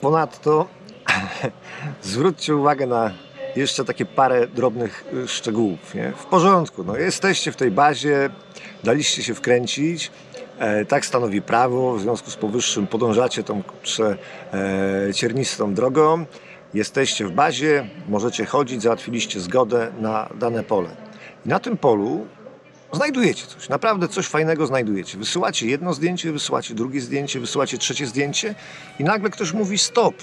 Ponadto zwróćcie uwagę na jeszcze takie parę drobnych y, szczegółów. Nie? W porządku, no jesteście w tej bazie, daliście się wkręcić, e, tak stanowi prawo, w związku z powyższym podążacie tą kurczę, e, ciernistą drogą, jesteście w bazie, możecie chodzić, załatwiliście zgodę na dane pole. I na tym polu znajdujecie coś, naprawdę coś fajnego znajdujecie. Wysyłacie jedno zdjęcie, wysyłacie drugie zdjęcie, wysyłacie trzecie zdjęcie i nagle ktoś mówi stop.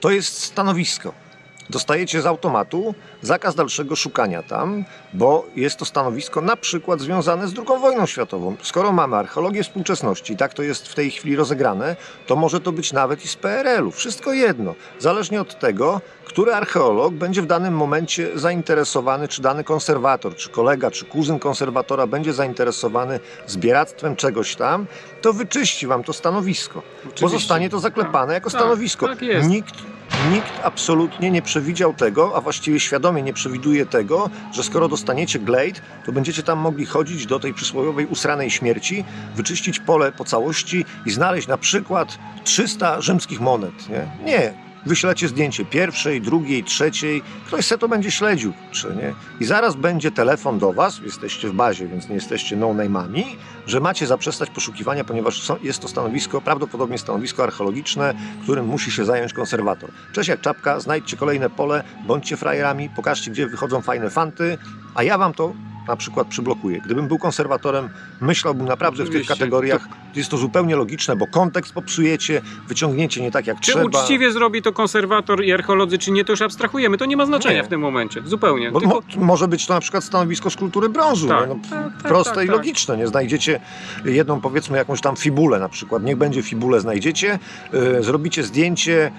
To jest stanowisko. Dostajecie z automatu zakaz dalszego szukania tam, bo jest to stanowisko na przykład związane z II wojną światową. Skoro mamy archeologię współczesności, tak to jest w tej chwili rozegrane, to może to być nawet i z PRL-u. Wszystko jedno. Zależnie od tego, który archeolog będzie w danym momencie zainteresowany, czy dany konserwator, czy kolega, czy kuzyn konserwatora będzie zainteresowany zbieractwem czegoś tam, to wyczyści wam to stanowisko. Bo Oczywiście. zostanie to zaklepane jako Tak, stanowisko. tak jest. Nikt, nikt absolutnie nie przewidział tego, a właściwie świadomie nie przewiduje tego, że skoro dostaniecie glade, to będziecie tam mogli chodzić do tej przysłowiowej usranej śmierci, wyczyścić pole po całości i znaleźć na przykład 300 rzymskich monet. Nie, nie. Wyślecie zdjęcie pierwszej, drugiej, trzeciej. Ktoś se to będzie śledził, czy nie? I zaraz będzie telefon do was, jesteście w bazie, więc nie jesteście no-name'ami, że macie zaprzestać poszukiwania, ponieważ są- jest to stanowisko, prawdopodobnie stanowisko archeologiczne, którym musi się zająć konserwator. Cześć jak czapka, znajdźcie kolejne pole, bądźcie frajerami, pokażcie, gdzie wychodzą fajne fanty, a ja wam to na przykład przyblokuję. Gdybym był konserwatorem, myślałbym naprawdę w tych Oczywiście. kategoriach. Jest to zupełnie logiczne, bo kontekst popsujecie, wyciągnięcie nie tak jak Czy trzeba. uczciwie zrobi to konserwator i archeolodzy, czy nie, to już abstrahujemy. To nie ma znaczenia Nie. w tym momencie. Zupełnie. Bo Tylko... mo, może być to na przykład stanowisko z kultury brązu. Tak, no, tak, tak, proste tak, i tak. logiczne. Nie znajdziecie jedną, powiedzmy, jakąś tam fibulę na przykład. Niech będzie fibulę, znajdziecie, yy, zrobicie zdjęcie.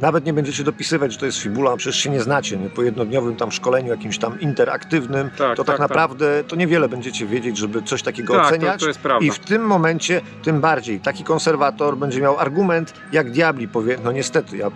Nawet nie będziecie dopisywać, że to jest fibula, a przecież się nie znacie. Nie? Po jednodniowym tam szkoleniu, jakimś tam interaktywnym, Tak, to tak, tak, tak. naprawdę to niewiele będziecie wiedzieć, żeby coś takiego Tak, to, oceniać. to jest prawda. I w tym momencie tym bardziej taki konserwator będzie miał argument, jak diabli powie, no niestety, ja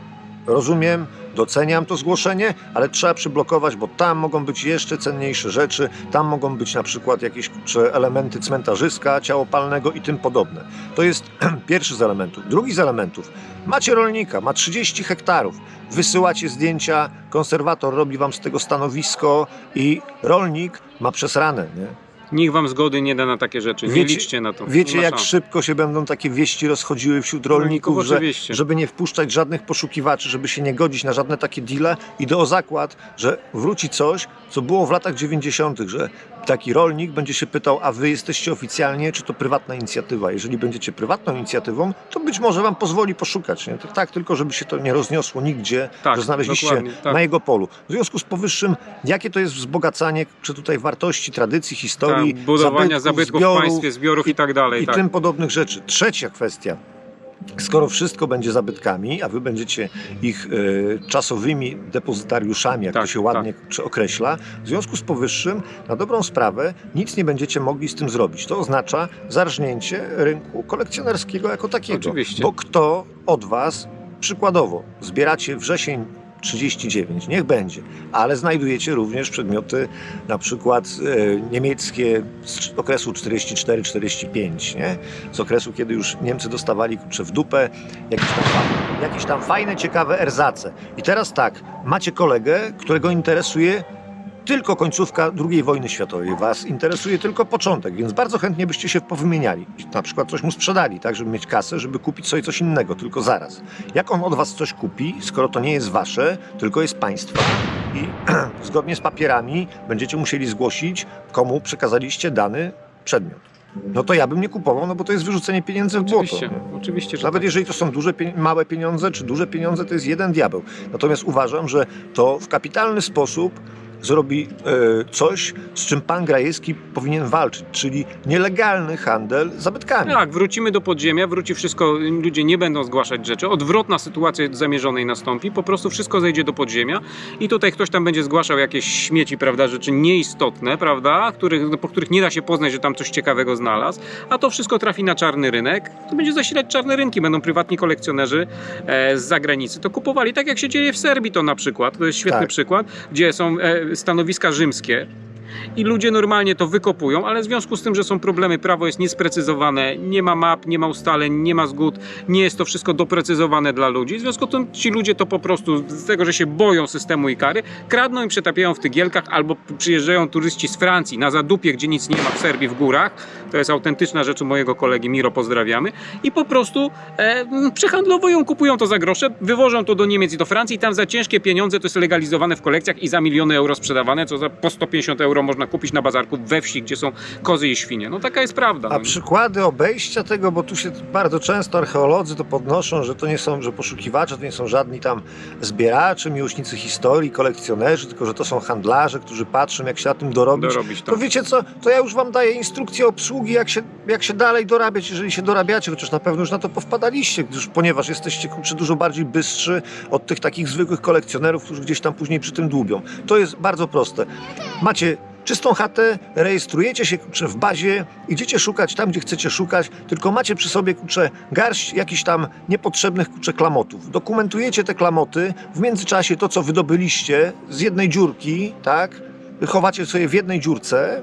rozumiem, doceniam to zgłoszenie, ale trzeba przyblokować, bo tam mogą być jeszcze cenniejsze rzeczy, tam mogą być na przykład jakieś elementy cmentarzyska, ciało palnego i tym podobne. To jest pierwszy z elementów. Drugi z elementów, macie rolnika, ma 30 hektarów, wysyłacie zdjęcia, konserwator robi wam z tego stanowisko i rolnik ma przesrane, nie? Nikt wam zgody nie da na takie rzeczy. Nie Wiecie- liczcie na to. Wiecie, nie ma jak szans. szybko się będą takie wieści rozchodziły wśród rolników, że, oczywiście. żeby nie wpuszczać żadnych poszukiwaczy, żeby się nie godzić na żadne takie deale. Idę o zakład, że wróci coś, co było w latach 90., że taki rolnik będzie się pytał, a wy jesteście oficjalnie, czy to prywatna inicjatywa? Jeżeli będziecie prywatną inicjatywą, to być może wam pozwoli poszukać. Nie? Tak tylko, żeby się to nie rozniosło nigdzie, Tak, że znaleźliście tak. na jego polu. W związku z powyższym, jakie to jest wzbogacanie, czy tutaj wartości, tradycji, historii, Tak, budowania zabytków, zbiorów, w państwie, zbiorów i, tak dalej. i tak. tym podobnych rzeczy. Trzecia kwestia. Skoro wszystko będzie zabytkami, a wy będziecie ich e, czasowymi depozytariuszami, jak Tak, to się ładnie czy określa, w związku z powyższym, na dobrą sprawę, nic nie będziecie mogli z tym zrobić. To oznacza zarżnięcie rynku kolekcjonerskiego jako takiego. Oczywiście. Bo kto od was, przykładowo, zbieracie wrzesień 39, niech będzie, ale znajdujecie również przedmioty na przykład e, niemieckie z okresu 44-45, nie? Z okresu, kiedy już Niemcy dostawali kurczę w dupę jakieś tam, jakieś tam fajne, ciekawe erzace. I teraz tak, macie kolegę, którego interesuje tylko końcówka II wojny światowej. Was interesuje tylko początek, więc bardzo chętnie byście się powymieniali. Na przykład coś mu sprzedali, tak, żeby mieć kasę, żeby kupić sobie coś innego, tylko zaraz. Jak on od was coś kupi, skoro to nie jest wasze, tylko jest państwa i zgodnie z papierami będziecie musieli zgłosić, komu przekazaliście dany przedmiot. No to ja bym nie kupował, no bo to jest wyrzucenie pieniędzy w błoto. Oczywiście, że Nawet tak. jeżeli to są duże, pie- małe pieniądze, czy duże pieniądze, to jest jeden diabeł. Natomiast uważam, że to w kapitalny sposób zrobi e, coś, z czym pan Grajewski powinien walczyć, czyli nielegalny handel zabytkami. Tak, wrócimy do podziemia, wróci wszystko, ludzie nie będą zgłaszać rzeczy, odwrotna sytuacja zamierzonej nastąpi, po prostu wszystko zejdzie do podziemia i tutaj ktoś tam będzie zgłaszał jakieś śmieci, prawda, rzeczy nieistotne, prawda, których, po których nie da się poznać, że tam coś ciekawego znalazł, a to wszystko trafi na czarny rynek, to będzie zasilać czarne rynki, będą prywatni kolekcjonerzy e, z zagranicy to kupowali, tak jak się dzieje w Serbii to na przykład, to jest świetny Tak. przykład, gdzie są e, stanowiska rzymskie, i ludzie normalnie to wykopują, ale w związku z tym, że są problemy, prawo jest niesprecyzowane, nie ma map, nie ma ustaleń, nie ma zgód, nie jest to wszystko doprecyzowane dla ludzi. W związku z tym ci ludzie to po prostu z tego, że się boją systemu i kary, kradną i przetapiają w tygielkach albo przyjeżdżają turyści z Francji na Zadupie, gdzie nic nie ma w Serbii w górach. To jest autentyczna rzecz u mojego kolegi Miro, pozdrawiamy. I po prostu e, przehandlowują, kupują to za grosze, wywożą to do Niemiec i do Francji i tam za ciężkie pieniądze to jest legalizowane w kolekcjach i za miliony euro sprzedawane, co za po 150 euro można kupić na bazarku we wsi, gdzie są kozy i świnie. No taka jest prawda. A no. przykłady obejścia tego, bo tu się bardzo często archeolodzy to podnoszą, że to nie są, że poszukiwacze to nie są żadni tam zbieracze, miłośnicy historii, kolekcjonerzy, tylko że to są handlarze, którzy patrzą, jak się na tym dorobić. Dorobić to. To wiecie co, to ja już wam daję instrukcję obsługi, jak się, jak się dalej dorabiać, jeżeli się dorabiacie, chociaż na pewno już na to powpadaliście, gdyż, ponieważ jesteście kurczę, dużo bardziej bystrzy od tych takich zwykłych kolekcjonerów, którzy gdzieś tam później przy tym dłubią. To jest bardzo proste. Macie czystą chatę, rejestrujecie się kurczę, w bazie, idziecie szukać tam, gdzie chcecie szukać, tylko macie przy sobie kurczę, garść jakichś tam niepotrzebnych kurczę, klamotów. Dokumentujecie te klamoty, w międzyczasie to, co wydobyliście z jednej dziurki, tak, chowacie sobie w jednej dziurce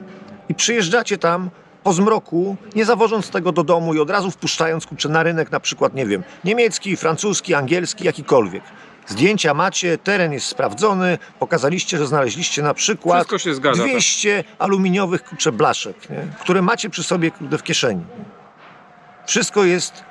i przyjeżdżacie tam po zmroku, nie zawożąc tego do domu i od razu wpuszczając kurczę, na rynek na przykład, nie wiem, niemiecki, francuski, angielski, jakikolwiek. Zdjęcia macie, teren jest sprawdzony, pokazaliście, że znaleźliście na przykład Wszystko się zgadza. tak. 200 aluminiowych kurczę, blaszek, nie? które macie przy sobie kurde, w kieszeni. Wszystko jest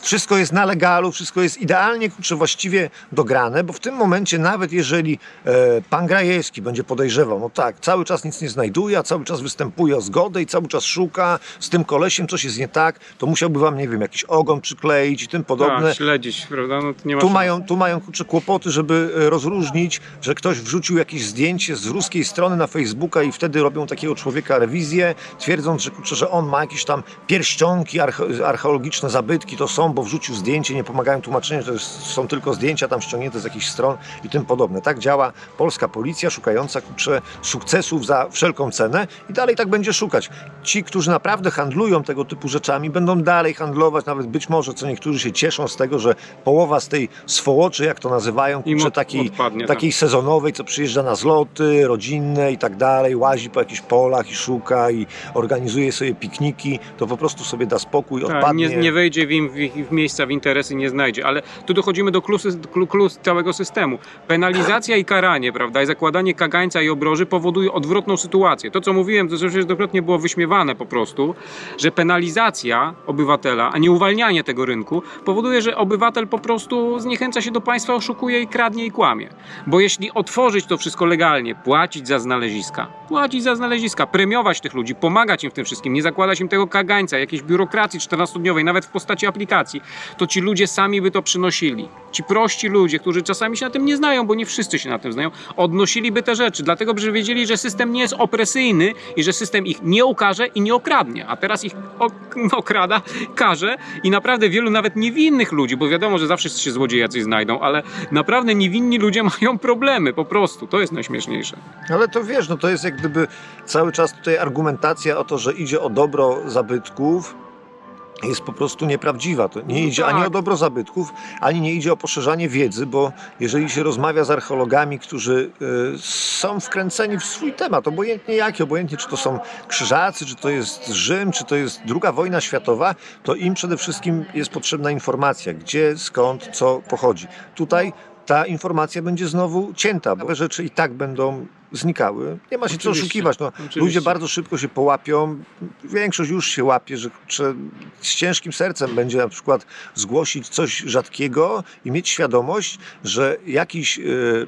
wszystko jest na legalu, wszystko jest idealnie kurczę, właściwie dograne, bo w tym momencie nawet jeżeli e, pan Grajewski będzie podejrzewał, no tak, cały czas nic nie znajduje, a cały czas występuje o zgodę i cały czas szuka z tym kolesiem, coś jest nie tak, to musiałby wam, nie wiem, jakiś ogon przykleić i tym podobne. Tak, śledzić, prawda? No to nie ma Tu mają, tu mają kurczę, kłopoty, żeby e, rozróżnić, że ktoś wrzucił jakieś zdjęcie z ruskiej strony na Facebooka i wtedy robią takiego człowieka rewizję, twierdząc, że, kurczę, że on ma jakieś tam pierścionki, arche- archeologiczne zabytki, to są, bo wrzucił zdjęcie, nie pomagają tłumaczeniu, to jest, są tylko zdjęcia tam ściągnięte z jakichś stron i tym podobne. Tak działa polska policja szukająca kurczę, sukcesów za wszelką cenę i dalej tak będzie szukać. Ci, którzy naprawdę handlują tego typu rzeczami, będą dalej handlować, nawet być może co niektórzy się cieszą z tego, że połowa z tej swołoczy, jak to nazywają, kurczę, od- takiej, odpadnie, tak. takiej sezonowej, co przyjeżdża na zloty rodzinne i tak dalej, łazi po jakichś polach i szuka i organizuje sobie pikniki, to po prostu sobie da spokój, Tak, odpadnie. nie, nie wejdzie w, im, w, ich- w miejsca, w interesy nie znajdzie, ale tu dochodzimy do klusy, klu, klus całego systemu. Penalizacja i karanie, prawda, i zakładanie kagańca i obroży powoduje odwrotną sytuację. To, co mówiłem, to że wielokrotnie było wyśmiewane po prostu, że penalizacja obywatela, a nie uwalnianie tego rynku, powoduje, że obywatel po prostu zniechęca się do państwa, oszukuje i kradnie i kłamie. Bo jeśli otworzyć to wszystko legalnie, płacić za znaleziska, płacić za znaleziska, premiować tych ludzi, pomagać im w tym wszystkim, nie zakładać im tego kagańca, jakiejś biurokracji 14-dniowej, nawet w postaci aplikacji, to ci ludzie sami by to przynosili. Ci prości ludzie, którzy czasami się na tym nie znają, bo nie wszyscy się na tym znają, odnosiliby te rzeczy, dlatego że wiedzieli, że system nie jest opresyjny i że system ich nie ukaże i nie okradnie. A teraz ich ok- okrada, karze i naprawdę wielu nawet niewinnych ludzi, bo wiadomo, że zawsze się złodzieje jacyś znajdą, ale naprawdę niewinni ludzie mają problemy po prostu. To jest najśmieszniejsze. Ale to wiesz, no to jest jak gdyby cały czas tutaj argumentacja o to, że idzie o dobro zabytków, jest po prostu nieprawdziwa. To nie No idzie tak. ani o dobro zabytków, ani nie idzie o poszerzanie wiedzy, bo jeżeli się rozmawia z archeologami, którzy y, są wkręceni w swój temat, obojętnie jaki, obojętnie czy to są krzyżacy, czy to jest Rzym, czy to jest druga wojna światowa, to im przede wszystkim jest potrzebna informacja, gdzie, skąd, co pochodzi. Tutaj ta informacja będzie znowu cięta, bo te rzeczy i tak będą znikały. Nie ma się co Oczywiście, oszukiwać. No, oczywiście. ludzie bardzo szybko się połapią. Większość już się łapie, że kurczę, z ciężkim sercem będzie na przykład zgłosić coś rzadkiego i mieć świadomość, że jakiś y,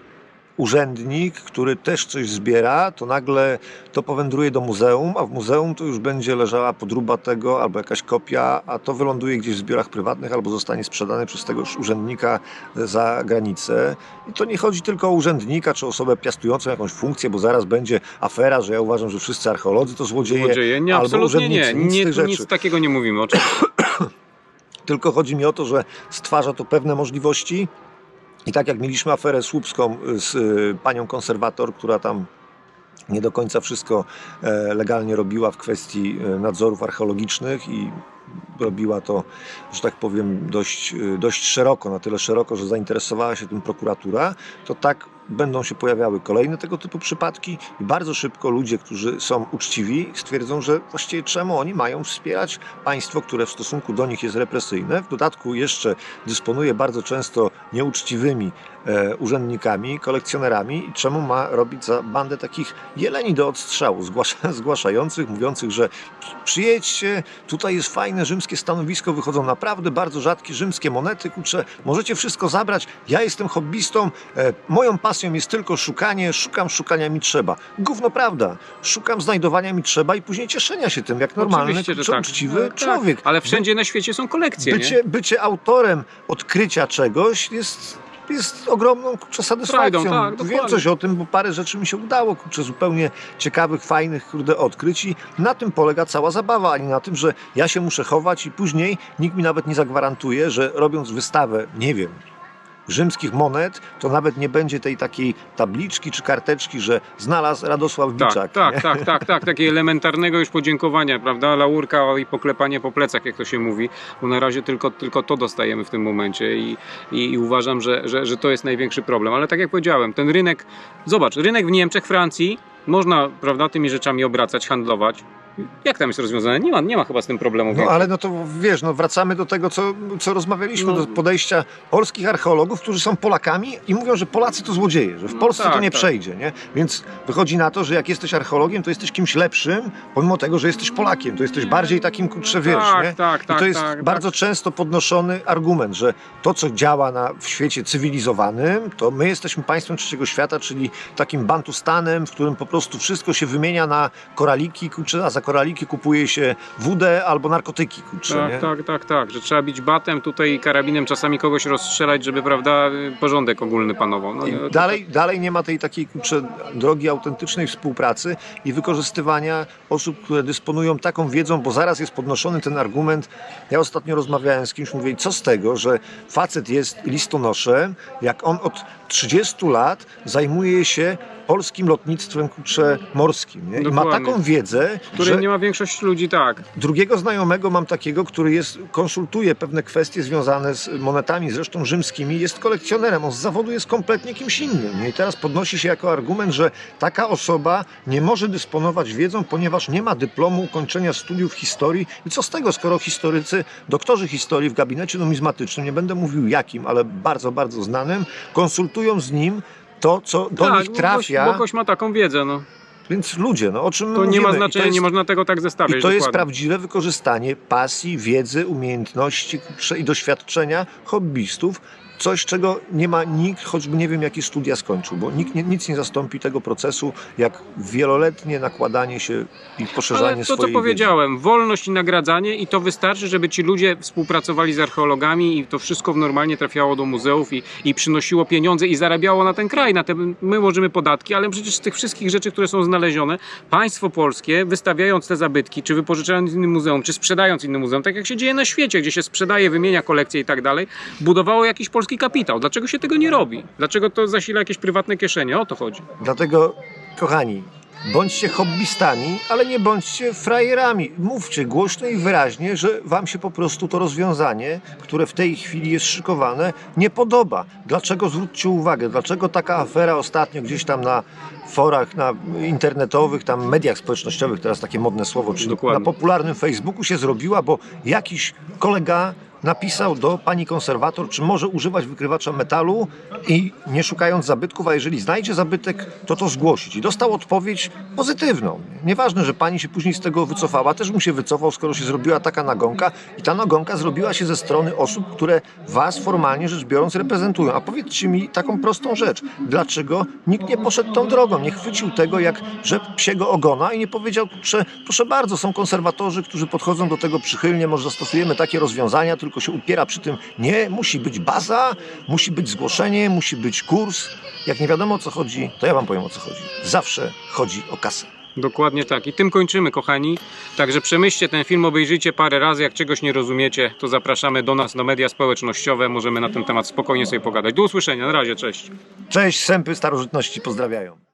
urzędnik, który też coś zbiera, to nagle to powędruje do muzeum, a w muzeum to już będzie leżała podróba tego albo jakaś kopia, a to wyląduje gdzieś w zbiorach prywatnych albo zostanie sprzedane przez tegoż urzędnika za granicę. I to nie chodzi tylko o urzędnika czy osobę piastującą jakąś funkcję, bo zaraz będzie afera, że ja uważam, że wszyscy archeolodzy to złodzieje, Złodzieje? Nie, albo absolutnie nie. urzędnicy, nic Nie, nic rzeczy. takiego nie mówimy. Oczywiście. Tylko chodzi mi o to, że stwarza to pewne możliwości. I tak jak mieliśmy aferę słupską z y, panią konserwator, która tam nie do końca wszystko e, legalnie robiła w kwestii e, nadzorów archeologicznych i robiła to, że tak powiem, dość, y, dość szeroko, na tyle szeroko, że zainteresowała się tym prokuratura, to tak będą się pojawiały kolejne tego typu przypadki i bardzo szybko ludzie, którzy są uczciwi, stwierdzą, że właściwie czemu oni mają wspierać państwo, które w stosunku do nich jest represyjne. W dodatku jeszcze dysponuje bardzo często nieuczciwymi urzędnikami, kolekcjonerami i czemu ma robić za bandę takich jeleni do odstrzału, zgłasza, zgłaszających, mówiących, że przyjedźcie, tutaj jest fajne rzymskie stanowisko, wychodzą naprawdę bardzo rzadkie rzymskie monety, kurczę, możecie wszystko zabrać, ja jestem hobbystą, e, moją pasją jest tylko szukanie, szukam, szukania mi trzeba. Gówno prawda, szukam, znajdowania mi trzeba i później cieszenia się tym, jak normalny, kurczę, tak. uczciwy E, tak, człowiek. Ale wszędzie na świecie są kolekcje? Bycie, bycie autorem odkrycia czegoś jest, jest ogromną kurczę, satysfakcją. Frajdą, tak, Wiem dokładnie. coś o tym, bo parę rzeczy mi się udało, kurczę, zupełnie ciekawych, fajnych kurde, odkryć i na tym polega cała zabawa, a nie na tym, że ja się muszę chować i później nikt mi nawet nie zagwarantuje, że robiąc wystawę, nie wiem, rzymskich monet, to nawet nie będzie tej takiej tabliczki czy karteczki, że znalazł Radosław Tak, Biczak. tak, nie? tak, tak, tak, takie elementarnego już podziękowania, prawda? Laurka i poklepanie po plecach, jak to się mówi, bo na razie tylko, tylko to dostajemy w tym momencie i, i, i uważam, że, że, że to jest największy problem. Ale tak jak powiedziałem, ten rynek, zobacz, rynek w Niemczech, Francji, można, prawda, tymi rzeczami obracać, handlować. Jak tam jest rozwiązane? Nie ma, nie ma chyba z tym problemu. No ale no to wiesz, no wracamy do tego, co, co rozmawialiśmy, No. do podejścia polskich archeologów, którzy są Polakami i mówią, że Polacy to złodzieje, że w No Polsce to tak, nie tak. przejdzie, nie? Więc wychodzi na to, że jak jesteś archeologiem, to jesteś kimś lepszym, pomimo tego, że jesteś Polakiem, to jesteś bardziej takim, kurczę, wiesz, tak, nie? tak, I tak, to jest tak, bardzo często podnoszony argument, że to, co działa na, w świecie cywilizowanym, to my jesteśmy państwem trzeciego świata, czyli takim bantustanem, w którym po prostu wszystko się wymienia na koraliki, kurczę, a za koraliki kupuje się wódę albo narkotyki, kurczę, nie? Tak, tak, tak, tak, że trzeba bić batem tutaj karabinem czasami kogoś rozstrzelać, żeby, prawda, porządek ogólny panował. No, I to- dalej, dalej nie ma tej takiej kurczę, drogi autentycznej współpracy i wykorzystywania osób, które dysponują taką wiedzą, bo zaraz jest podnoszony ten argument. Ja ostatnio rozmawiałem z kimś, mówię, co z tego, że facet jest listonoszem, jak on od 30 lat zajmuje się polskim lotnictwem kurczę, morskim. Nie? I ma taką wiedzę, którym że nie ma większość ludzi, tak. Drugiego znajomego mam takiego, który jest, konsultuje pewne kwestie związane z monetami, zresztą rzymskimi, jest kolekcjonerem. On z zawodu jest kompletnie kimś innym. I teraz podnosi się jako argument, że taka osoba nie może dysponować wiedzą, ponieważ nie ma dyplomu ukończenia studiów historii. I co z tego, skoro historycy, doktorzy historii w gabinecie numizmatycznym, nie będę mówił jakim, ale bardzo, bardzo znanym, konsultują z nim to, co do tak, nich trafia. Bo gość ma taką wiedzę, no. Więc ludzie, no o czym my To nie mówimy? ma I to znaczenia, jest- nie można tego tak zestawiać. i to jest dokładnie. prawdziwe wykorzystanie pasji, wiedzy, umiejętności i doświadczenia hobbystów. Coś, czego nie ma nikt, choćby nie wiem, jakie studia skończył, bo nikt nie, nic nie zastąpi tego procesu, jak wieloletnie nakładanie się i poszerzanie Ale to, co swojej powiedziałem, wolność i nagradzanie i to wystarczy, żeby ci ludzie współpracowali z archeologami i to wszystko normalnie trafiało do muzeów i, i przynosiło pieniądze i zarabiało na ten kraj. Na te, my możemy podatki, ale przecież z tych wszystkich rzeczy, które są znalezione, państwo polskie wystawiając te zabytki, czy wypożyczając innym muzeum, czy sprzedając innym muzeum, tak jak się dzieje na świecie, gdzie się sprzedaje, wymienia kolekcje i tak dalej, budowało jakiś polski kapitał. Dlaczego się tego nie robi? Dlaczego to zasila jakieś prywatne kieszenie? O to chodzi. Dlatego, kochani, bądźcie hobbystami, ale nie bądźcie frajerami. Mówcie głośno i wyraźnie, że wam się po prostu to rozwiązanie, które w tej chwili jest szykowane, nie podoba. Dlaczego zwróćcie uwagę? Dlaczego taka afera ostatnio gdzieś tam na forach na internetowych, tam mediach społecznościowych, teraz takie modne słowo, czyli Dokładnie. na popularnym Facebooku się zrobiła, bo jakiś kolega napisał do pani konserwator, czy może używać wykrywacza metalu i nie szukając zabytków, a jeżeli znajdzie zabytek, to to zgłosić. I dostał odpowiedź pozytywną. Nieważne, że pani się później z tego wycofała, też mu się wycofał, skoro się zrobiła taka nagonka i ta nagonka zrobiła się ze strony osób, które was formalnie rzecz biorąc reprezentują. A powiedzcie mi taką prostą rzecz. Dlaczego nikt nie poszedł tą drogą, nie chwycił tego jak rzep psiego ogona i nie powiedział, że proszę bardzo, są konserwatorzy, którzy podchodzą do tego przychylnie, może zastosujemy takie rozwiązania, tylko się upiera przy tym, nie, musi być baza, musi być zgłoszenie, musi być kurs. Jak nie wiadomo o co chodzi, to ja wam powiem o co chodzi. Zawsze chodzi o kasę. Dokładnie tak. I tym kończymy, kochani. Także przemyślcie ten film, obejrzyjcie parę razy. Jak czegoś nie rozumiecie, to zapraszamy do nas na media społecznościowe. Możemy na ten temat spokojnie sobie pogadać. Do usłyszenia. Na razie, cześć. Cześć, sępy starożytności pozdrawiają.